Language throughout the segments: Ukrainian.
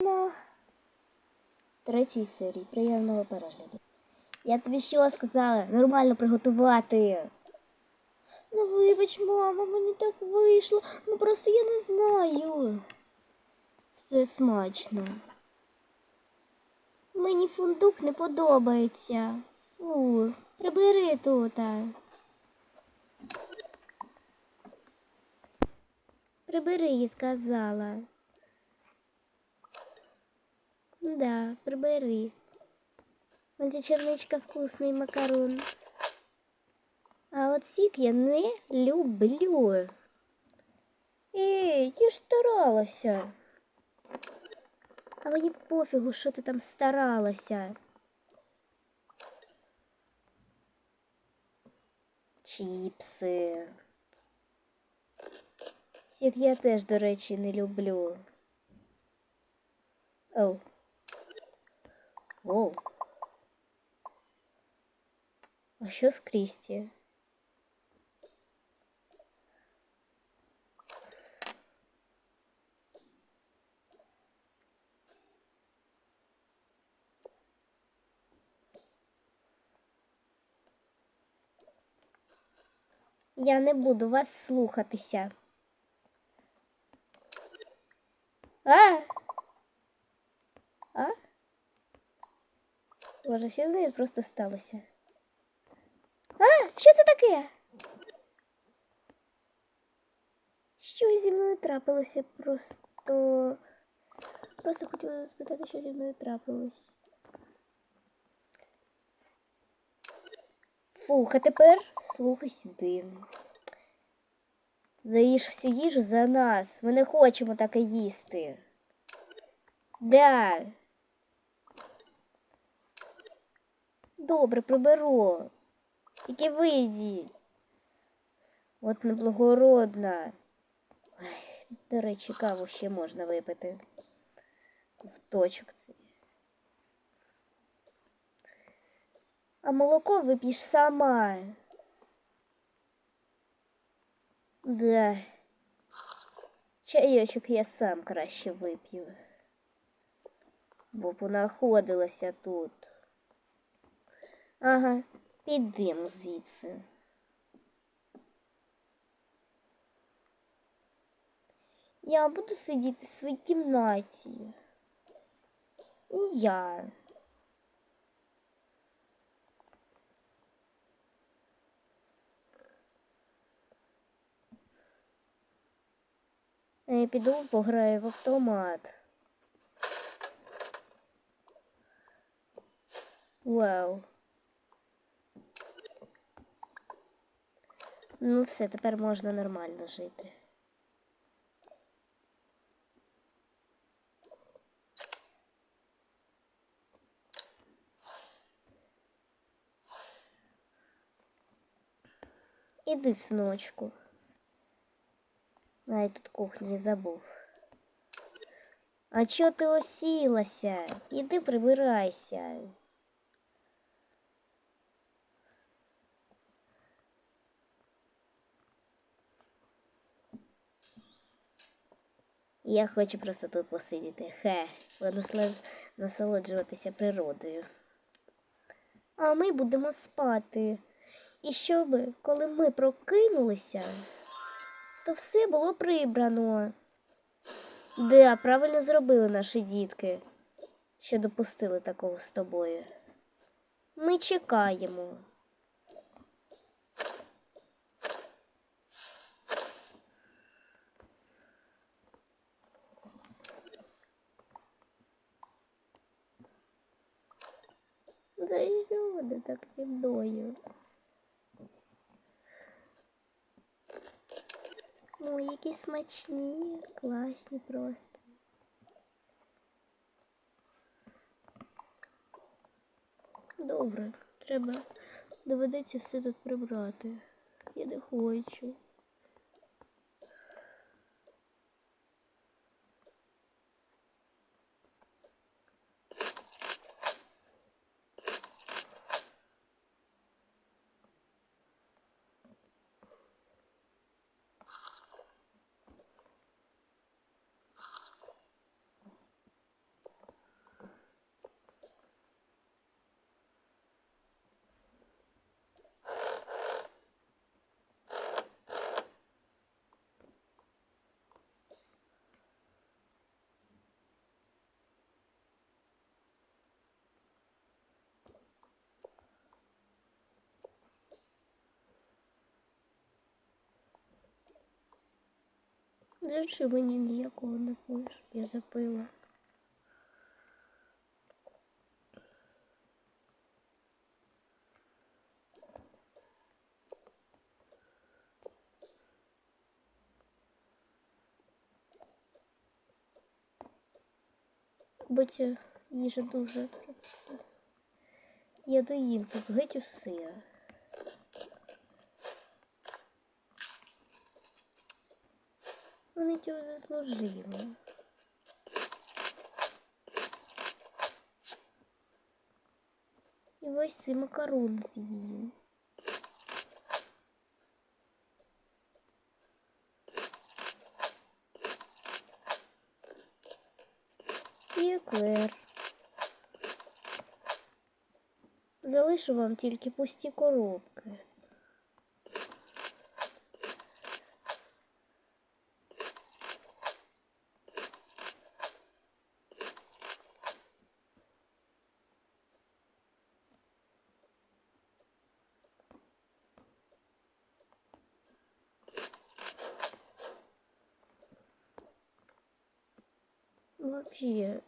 на третій серії. Приємного перегляду. Я тобі що сказала? Нормально приготувати. Ну, вибач, мама, мені так вийшло. Ну просто я не знаю. Все смачно. Мені фундук не подобається. Фу, прибери тут. Прибери, я Да, прибери. Оце черничка вкусний макарон. А от сік я не люблю. Ей, я ж старалася. А мені пофігу, що ти там старалася. Чіпси. Сік я теж, до речі, не люблю. Оу. Оу. А що з Крісті? Я не буду вас слухатися. А? Боже, що з нею просто сталося? А, що це таке? Що зі мною трапилося? Просто. Просто хотіла спитати, що зі мною трапилось. Фух, а тепер слухай сюди. Заїж всю їжу за нас. Ми не хочемо таке їсти. Да. Добре, приберу. Тільки вийдіть. От неблагородна. До речі, каву ще можна випити. В точок цей. А молоко вип'єш сама. Да. Чайочок я сам краще вип'ю. Бо понаходилася тут. Ага, підемо звідси. Я буду сидіти в своїй кімнаті. І я. Я піду пограю в автомат. Вау. Ну все, тепер можна нормально жити. Іди, синочку. А я тут кухні забув. А чо ти осілася? Іди прибирайся. Я хочу просто тут посидіти. Хе, насолоджуватися природою. А ми будемо спати. І щоб, коли ми прокинулися, то все було прибрано. Да, правильно зробили наші дітки, що допустили такого з тобою. Ми чекаємо. За так зі мною? Ой, які смачні, класні просто. Добре, треба доведеться все тут прибрати. Я не хочу. Чого мені ніякого не пиш? Я запила. Ця їжа дуже. Я доїм тут геть усе. Вони цього заслужили. І ось цей макарон з'їм. І еклер. Залишу вам тільки пусті коробки. Вообще.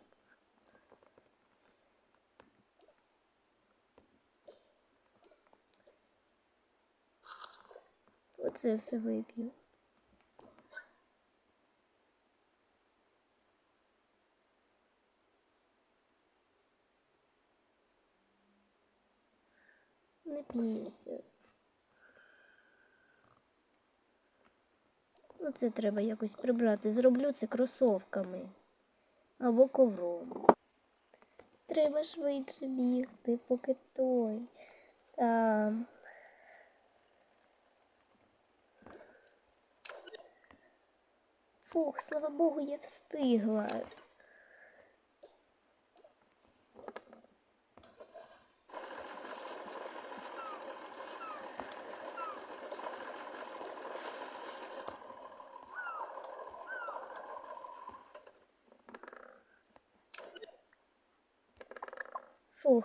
Оце все вип'ю. Не п'ється. Ну, це треба якось прибрати. Зроблю це кросовками або ковром. Треба швидше бігти, поки той. Там. Фух, слава Богу, я встигла. Фух.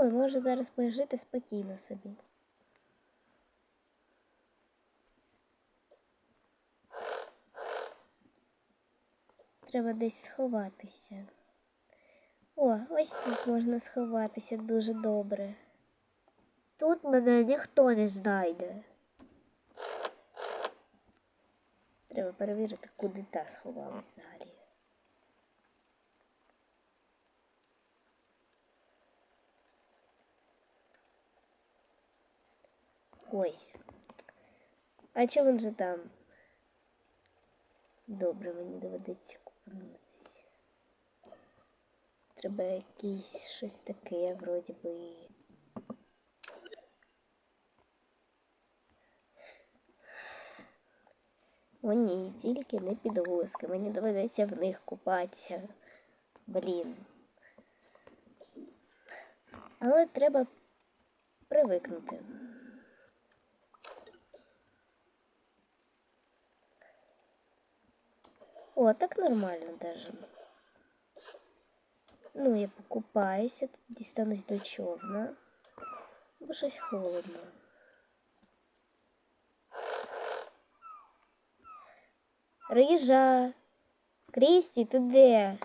Я думаю, можу зараз пожити спокійно собі. Треба десь сховатися. О, ось тут можна сховатися дуже добре. Тут мене ніхто не знайде. Треба перевірити, куди та сховалась взагалі. Ой. А чому він же там? Добре, мені доведеться купнутися. Треба якийсь щось таке, вроді би. О, ні, тільки не підгузки. Мені доведеться в них купатися. Блін. Але треба привикнути. О, так нормально даже. Ну, я покупаюся, тут дістанусь до човна. Бо щось холодно. Рижа. Крісті, ти де?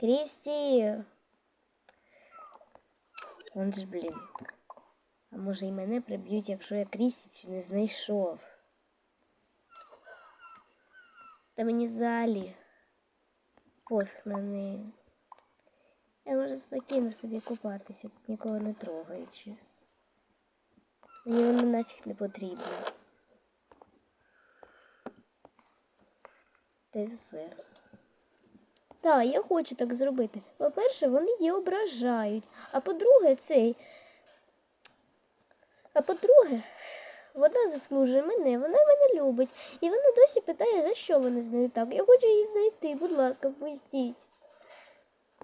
Крісті. Он ж, блін. А може і мене приб'ють, якщо я Крісті не знайшов. Та мені взагалі пофіг на неї. Я можу спокійно собі купатися, тут нікого не трогаючи. Мені воно нафіг не потрібно. Та й все. Так, я хочу так зробити. По-перше, вони її ображають. А по-друге, цей. А по-друге, вона заслужує мене, вона мене любить. І вона досі питає, за що вони з нею так. Я хочу її знайти, будь ласка, впустіть.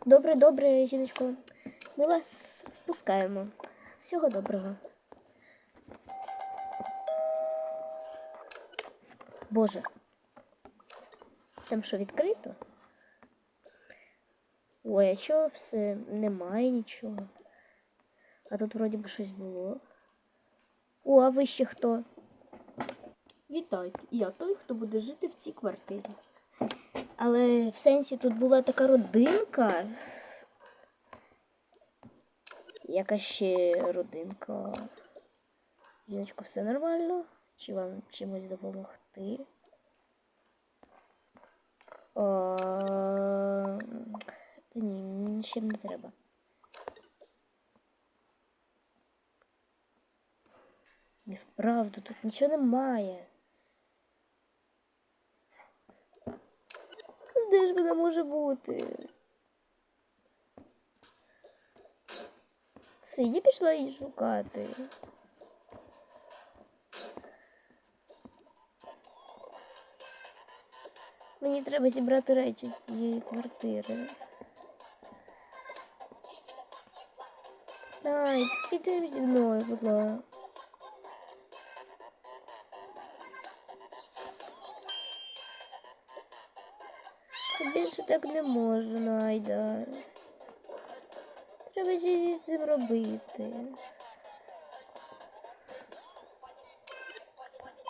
Добре, добре, жіночко. Ми вас впускаємо. Всього доброго. Боже. Там що відкрито? Ой, а чого все немає нічого? А тут вроді би щось було. О, а ви ще хто? Вітайте, я той, хто буде жити в цій квартирі. Але в сенсі тут була така родинка. Яка ще родинка? Жіночко, все нормально? Чи вам чимось допомогти? Та ні, мені нічим не треба. І вправду тут нічого немає. Де ж вона може бути? Все, я пішла її шукати. Мені треба зібрати речі з цієї квартири. Ай, піди зі мною, будь ласка. Більше так не можна, Айда. Треба щось з цим робити.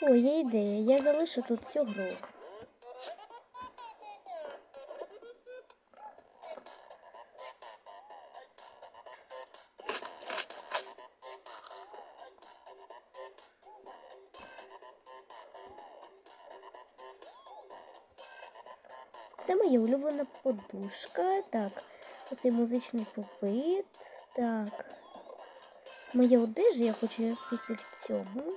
О, є ідея. Я залишу тут всю гру. Це моя улюблена подушка. Так, оцей музичний попит. Так. Моя одежа, я хочу піти в цьому.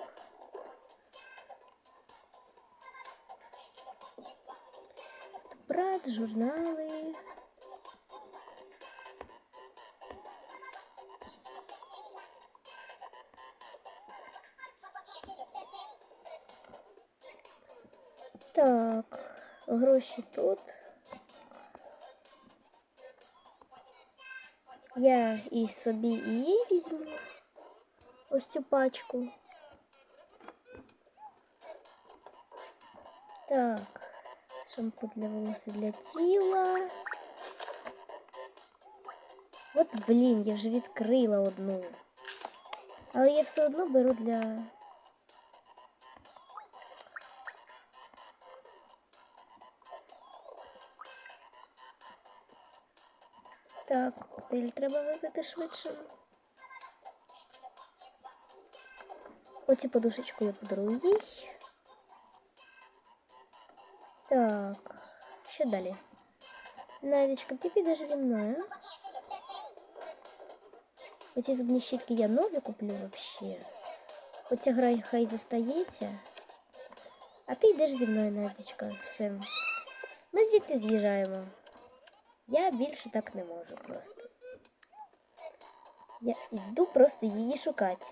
Брат, журнали. гроші тут. Я і собі і їй візьму ось цю пачку. Так, шампунь для волосся для тіла. От, блін, я вже відкрила одну. Але я все одно беру для. Так, коктейль треба випити швидше. Оцю подушечку я подарую їй. Так, що далі? Надечка, ти підеш зі мною. Оці зубні щітки я нові куплю вообще. Оця гра хай застається. А ти йдеш зі мною, Надечка. Все. Ми звідти з'їжджаємо. Я більше так не можу просто. Я йду просто її шукати.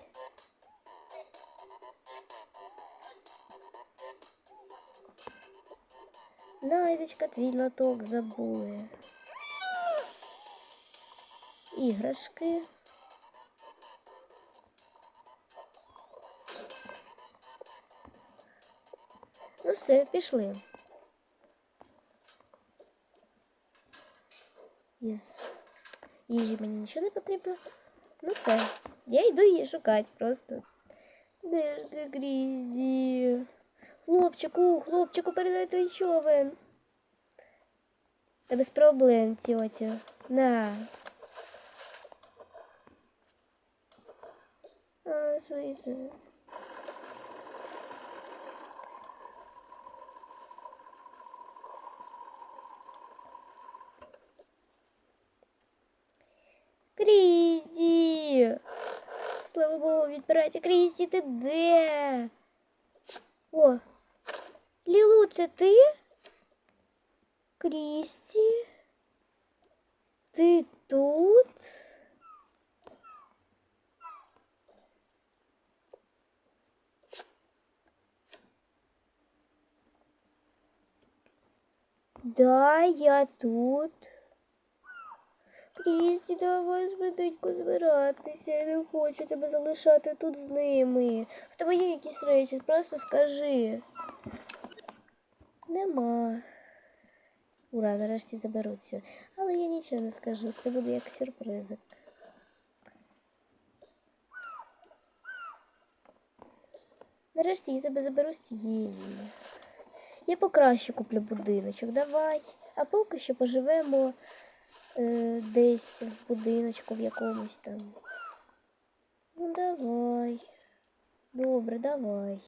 Найдечка, твій лоток забули. Іграшки. Ну все, пішли. Із їжі мені нічого не потрібно. Ну все, я йду її шукати просто. Де ж ти, Грізі? Хлопчику, хлопчику, передай той човен. Та без проблем, тьотю. На. А, швидше. Слава Богу, відбирайте. Крісті, ти де? О, Лілу, це ти? Крісті? Ти тут? Да, я тут. Крісті, давай швиденько збиратися. Я не хочу тебе залишати тут з ними. В тебе є якісь речі, просто скажи. Нема. Ура, нарешті заберуться. Але я нічого не скажу. Це буде як сюрпризик. Нарешті я тебе заберу з тієї. Я покраще куплю будиночок, давай. А поки що поживемо е, десь в будиночку в якомусь там. Ну давай. Добре, давай.